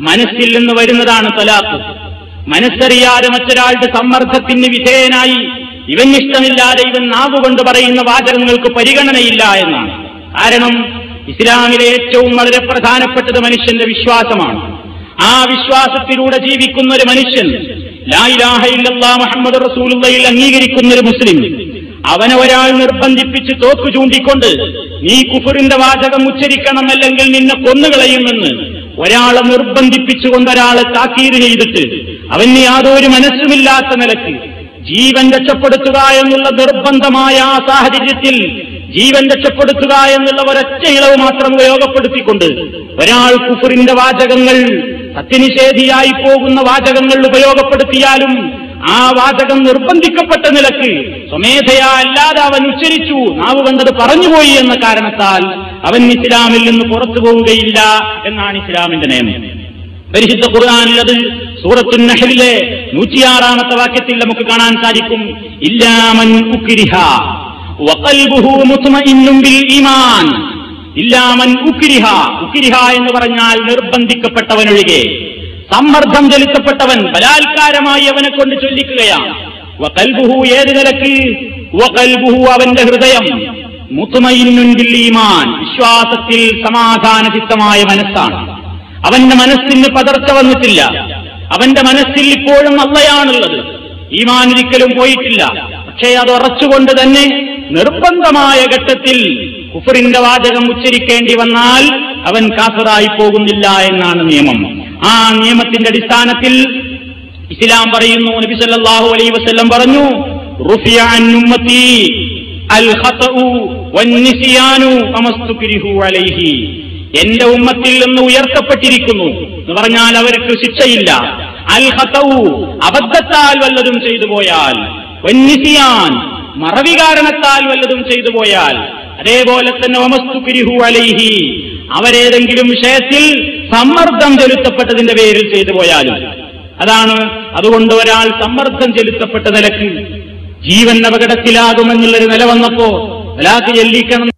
മനസ്സിൽ നിന്ന് വരുന്നതാണ് തലാഖ്. മനസ്സറിയാതെ മറ്റൊരാളുടെ സമ്മർദ്ദത്തിന് വിധേയനായി ഇവൻ ഇഷ്ടമില്ലാതെ ഇവൻ നാവുകൊണ്ട് പറയുന്ന വാചകങ്ങൾക്ക് പരിഗണനയില്ല എന്നാണ്. കാരണം ഇസ്ലാമിലെ ഏറ്റവും വളരെ പ്രധാനപ്പെട്ടത് മനുഷ്യന്റെ വിശ്വാസമാണ്. ആ വിശ്വാസത്തിലൂടെ ജീവിക്കുന്ന ഒരു മനുഷ്യൻ മുഹമ്മദ് റസൂലുള്ളയിൽ അംഗീകരിക്കുന്ന ഒരു മുസ്ലിം അവനെ ഒരാൾ നിർബന്ധിപ്പിച്ച് തോക്ക് ചൂണ്ടിക്കൊണ്ട് നീ കുഫറിന്റെ വാചകം ഉച്ചരിക്കണം അല്ലെങ്കിൽ നിന്നെ കൊന്നുകളയുമെന്ന് ഒരാളെ നിർബന്ധിപ്പിച്ചുകൊണ്ട് ഒരാളെ താക്കീത് ചെയ്തിട്ട് അവന് യാതൊരു മനസ്സുമില്ലാത്ത നിലയ്ക്ക് ജീവൻ രക്ഷപ്പെടുത്തുക എന്നുള്ള നിർബന്ധമായ ആ സാഹചര്യത്തിൽ ജീവൻ രക്ഷപ്പെടുത്തുക എന്നുള്ള ഒരൊറ്റ ഇളവ് മാത്രം ഉപയോഗപ്പെടുത്തിക്കൊണ്ട് ഒരാൾ കുഫറിന്റെ വാചകങ്ങൾ സത്യനിഷേധിയായി പോകുന്ന വാചകങ്ങൾ ഉപയോഗപ്പെടുത്തിയാലും ആ വാചകം നിർബന്ധിക്കപ്പെട്ട നിലയ്ക്ക് സ്വമേധയാ അല്ലാതെ അവൻ ഉച്ചരിച്ചു. നാവ് കണ്ടത് പറഞ്ഞുപോയി എന്ന കാരണത്താൽ അവൻ ഇസ്ലാമിൽ നിന്ന് പുറത്തു പോവുകയില്ല എന്നാണ് ഇസ്ലാമിന്റെ നിയമം. പരിശുദ്ധ ഖുർആാനിലത് സൂറത്തു നഹലിലെ നൂറ്റിയാറാമത്തെ വാക്യത്തിൽ നമുക്ക് കാണാൻ സാധിക്കും. ഇല്ലാമൻ ബിൽ ഈമാൻ. ഇല്ലാമൻ ഉക്കിരിഹ ഉക്കിരിഹ എന്ന് പറഞ്ഞാൽ നിർബന്ധിക്കപ്പെട്ടവനൊഴികെ സമ്മർദ്ദം ചെലുത്തപ്പെട്ടവൻ ബലാത്കാരമായി അവനെ കൊണ്ട് ചൊല്ലിക്കുകയാണ്. വകൽബുഹു ഏത് നിലയ്ക്ക്? വകൽബുഹു അവന്റെ ഹൃദയം. മുത്തുമയിന്നുണ്ടില്ലീമാൻ വിശ്വാസത്തിൽ സമാധാനചിത്തമായ മനസ്സാണ്. അവന്റെ മനസ്സിന് പതർച്ച വന്നിട്ടില്ല. അവന്റെ മനസ്സിൽ ഇപ്പോഴും അള്ളയാണുള്ളത്. ഈമാൻ ഒരിക്കലും പോയിട്ടില്ല. പക്ഷേ അത് ഉറച്ചുകൊണ്ട് തന്നെ നിർബന്ധമായ ഘട്ടത്തിൽ കുഫറിന്റെ വാചകം ഉച്ചരിക്കേണ്ടി വന്നാൽ അവൻ കാസറായി പോകുന്നില്ല എന്നാണ് നിയമം. ആ നിയമത്തിന്റെ അടിസ്ഥാനത്തിൽ ഇസ്ലാം പറയുന്നു നബി സല്ലല്ലാഹു അലൈഹി വസല്ലം പറഞ്ഞു എന്റെ ഉമ്മത്തിൽ നിന്ന് ഉയർത്തപ്പെട്ടിരിക്കുന്നു എന്ന് പറഞ്ഞാൽ അവർക്ക് ശിക്ഷയില്ല. അൽ ഖതഉ അബദ്ധത്താൽ വല്ലതും ചെയ്തു പോയാൽ വന്നിസിയാൻ മറവി കാരണത്താൽ വല്ലതും ചെയ്തു പോയാൽ അതേപോലെ തന്നെ അലൈഹി. അവരേതെങ്കിലും വിഷയത്തിൽ സമ്മർദ്ദം ചെലുത്തപ്പെട്ടതിന്റെ പേരിൽ ചെയ്തു പോയാലും അതാണ് അതുകൊണ്ട് ഒരാൾ സമ്മർദ്ദം ചെലുത്തപ്പെട്ട നിലയ്ക്ക് ജീവൻ അപകടത്തിലാകുമെന്നുള്ളൊരു നില വന്നപ്പോ തലാക്ക് ചെല്ലിക്കണം